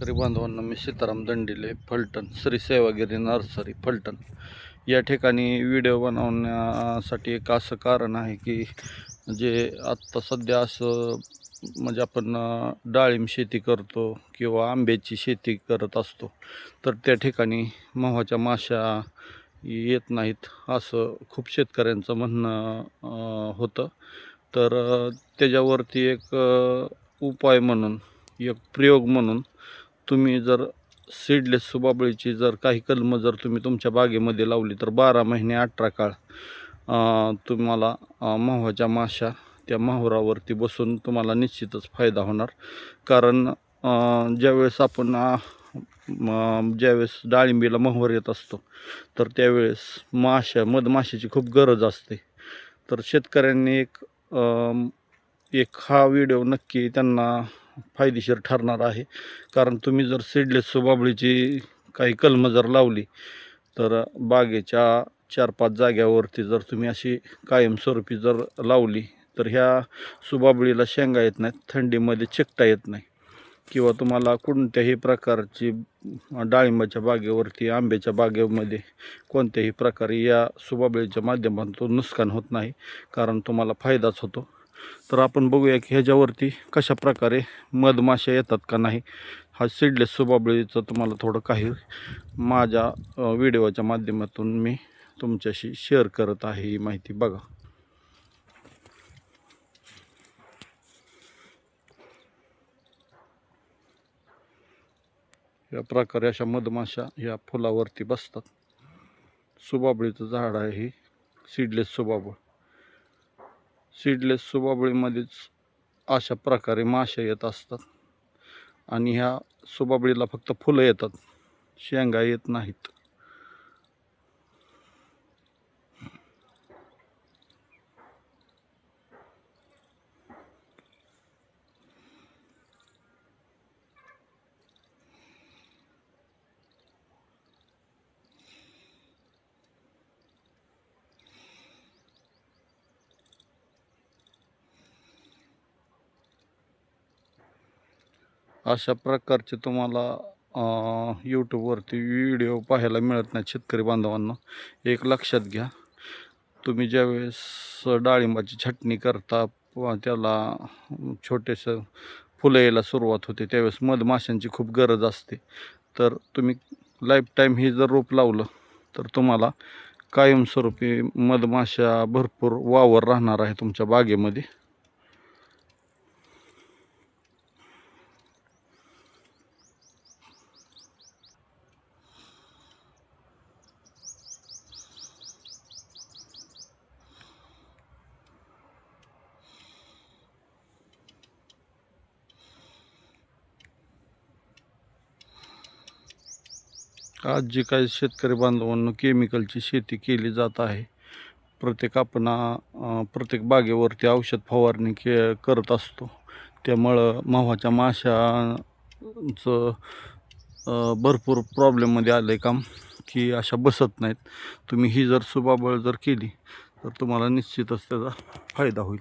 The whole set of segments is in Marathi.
शेतकरी बांधवांना मी सीताराम दंडिले फलटण श्री सेवागिरी नर्सरी फलटण. या ठिकाणी व्हिडिओ बनवण्यासाठी एक असं कारण आहे की जे आत्ता सध्या असं म्हणजे आपण डाळिंब शेती करतो किंवा आंब्याची शेती करत असतो तर त्या ठिकाणी मोहाच्या माशा येत नाहीत असं खूप शेतकऱ्यांचं म्हणणं होतं. तर त्याच्यावरती एक उपाय म्हणून एक प्रयोग म्हणून तुम्ही जर सीडलेस सुबाबळीची जर काही कलमं जर तुम्ही तुमच्या बागेमध्ये लावली तर बारा महिने अठरा काळ तुम्हाला अं, माव्हाच्या माशा त्या माहुरावरती बसून तुम्हाला निश्चितच फायदा होणार. कारण ज्यावेळेस आपण ज्यावेळेस डाळिंबीला मोहर येत असतो तर त्यावेळेस माशा मधमाशीची खूप गरज असते. तर शेतकऱ्यांनी एक एक हा व्हिडिओ नक्की त्यांना फायदेशीर ठरणार आहे. कारण तुम्ही जर सीडलेस सुबाबळीची काही कलमं जर लावली तर बागेच्या चार पाच जाग्यावरती जर तुम्ही अशी कायमस्वरूपी जर लावली तर ह्या सुबाबळीला शेंगा येत नाहीत थंडीमध्ये चिकटा येत नाही. किंवा तुम्हाला कोणत्याही प्रकारची डाळिंबाच्या बागेवरती आंब्याच्या बागेमध्ये कोणत्याही प्रकारे या सुबाबळीच्या माध्यमातून नुकसान होत नाही कारण तुम्हाला फायदाच होतो. तर आपण बघूया की ह्याच्यावरती कशा प्रकारे मधमाशा येतात का नाही. हा सीडलेस सुबाबळीचं तुम्हाला थोडं काही माझ्या व्हिडिओच्या माध्यमातून मी तुमच्याशी शेअर करत आहे ही माहिती बघा. या प्रकारे अशा मधमाशा या फुलावरती बसतात. सुबाबळीचं झाड आहे ही सीडलेस सुबाबळ. सीडलेस सुबाबळीमध्येच अशा प्रकारे माशा येत असतात. आणि ह्या सुबाबळीला फक्त फुलं येतात. शेंगा येत नाहीत. अशा प्रकारचे तुम्हाला यूट्यूबवरती व्हिडिओ पाहायला मिळत नाहीत शेतकरी बांधवांना. एक लक्षात घ्या. तुम्ही ज्यावेळेस डाळिंबाची छटणी करता त्याला छोटेसं फुलं यायला सुरुवात होते त्यावेळेस मधमाशांची खूप गरज असते. तर तुम्ही लाईफ टाईम ही जर रोप लावलं तर तुम्हाला कायमस्वरूपी मधमाशा भरपूर वावर राहणार आहे तुमच्या बागेमध्ये. आज जे काही शेतकरी बांधवांनो केमिकलची शेती केली जात आहे प्रत्येक आपण प्रत्येक बागेवरती औषध फवारणी के करत असतो. त्यामुळं माव्हाच्या माशांचं भरपूर प्रॉब्लेममध्ये आलं आहे काम की अशा बसत नाहीत. तुम्ही ही जर सुबाबळ जर केली तर तुम्हाला निश्चितच त्याचा फायदा होईल.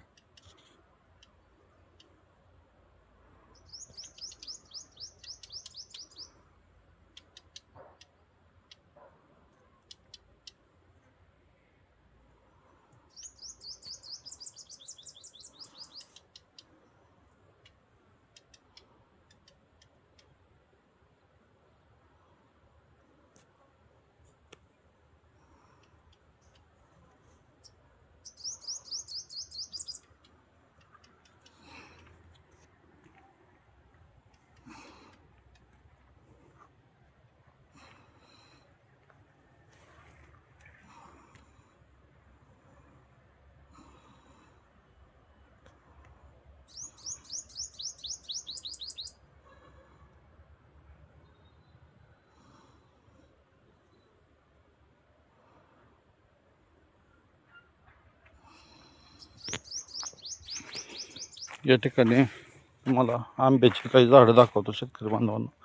या ठिकाणी तुम्हाला आंब्याची काही झाडं दाखवतो शेतकरी बांधवांना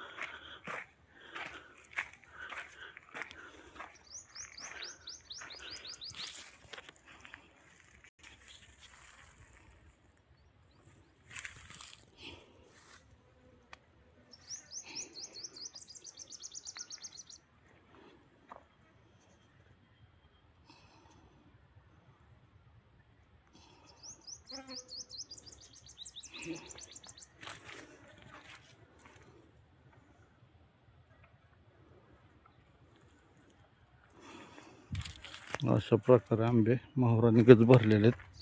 Thank you. अशा प्रकारे आंबे मोहराने गज भरलेले आहेत.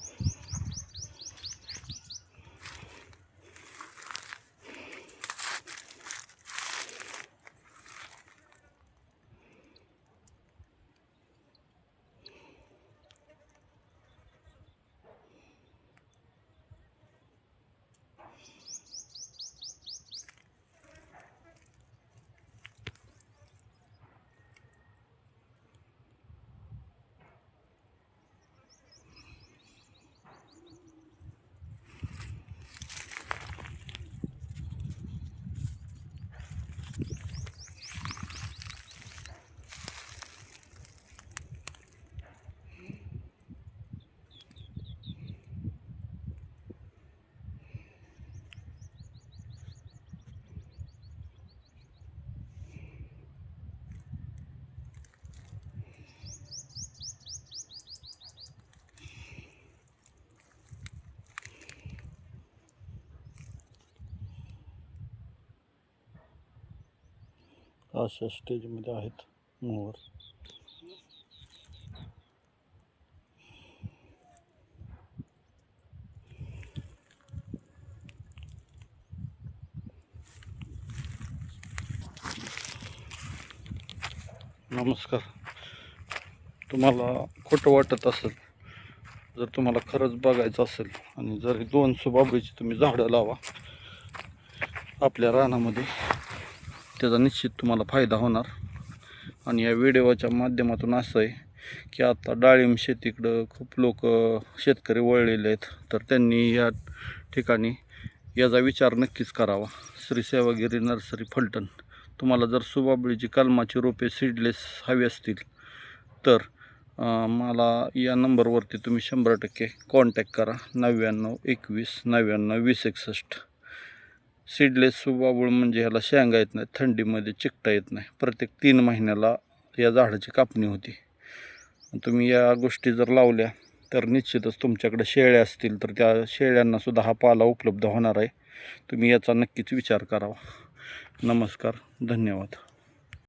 अशा स्टेजमध्ये आहेत मोहर नमस्कार. तुम्हाला खोटं वाटत असेल जर तुम्हाला खरंच बघायचं असेल आणि जर दोन सुबाबळीची तुम्ही झाडं लावा आपल्या रानामध्ये त्याचा निश्चित तुम्हाला फायदा होणार. आणि या व्हिडिओच्या माध्यमातून असं आहे की आता डाळिंब शेतीकडं खूप लोक शेतकरी वळलेले आहेत. तर त्यांनी या ठिकाणी याचा विचार नक्कीच करावा. श्री सेवागिरी नर्सरी फलटण. तुम्हाला जर सुबाबळीची कलमाची रोपे सीडलेस हवी असतील तर मला या नंबरवरती तुम्ही शंभर टक्के कॉन्टॅक्ट करा. नव्याण्णव एकवीस नव्याण्णव वीस एकसष्ट. सीडलेस सुबाबूळ म्हणजे ह्याला शेंगा येत नाही थंडीमध्ये चिकटा येत नाही. प्रत्येक तीन महिन्याला या झाडाची कापणी होती. तुम्ही या गोष्टी जर लावल्या तर निश्चितच तुमच्याकडे शेळ्या असतील तर त्या शेळ्यांना सुद्धा हा पाला उपलब्ध होणार आहे. तुम्ही याचा नक्कीच विचार करावा. नमस्कार धन्यवाद.